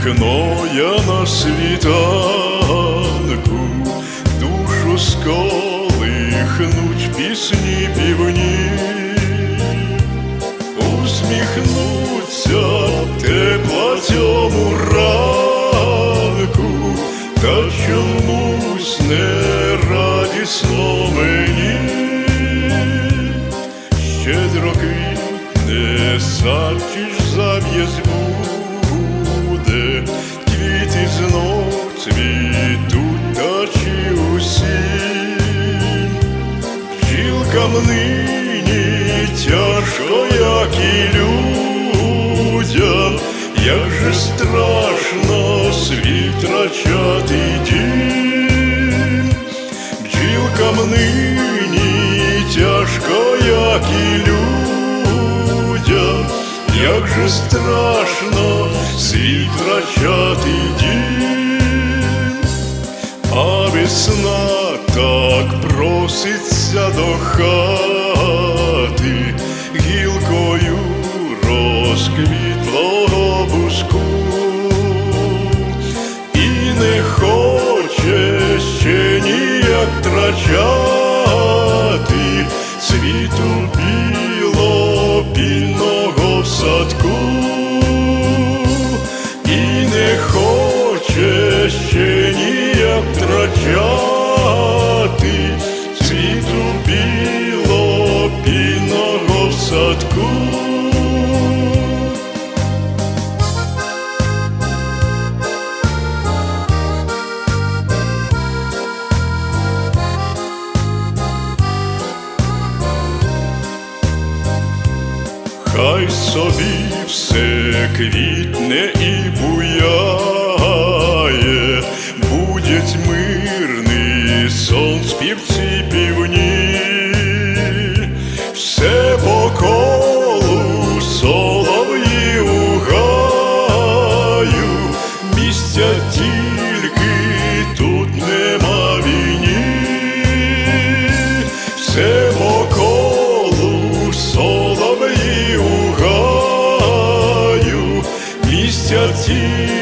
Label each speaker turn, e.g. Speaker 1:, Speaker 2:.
Speaker 1: вікно я на світанку, душу сколихнуть пісні півні, усміхнуться тепла цьому ранку, та чомусь не радісно мені. Щедро квітне, зав'язь буде, квіти знов цвітуть, та чи усім Бджілкам нині тяжко, як і людям, як же страшно свій втрачати дім. Бджілкам нині тяжко, як і людям, як же страшно свій втрачати дім, а весна так проситься до хати гілкою розквітлого буску і не хоче ще ніяк втрачати світу садку. Хай собі все квітне і буяє, 起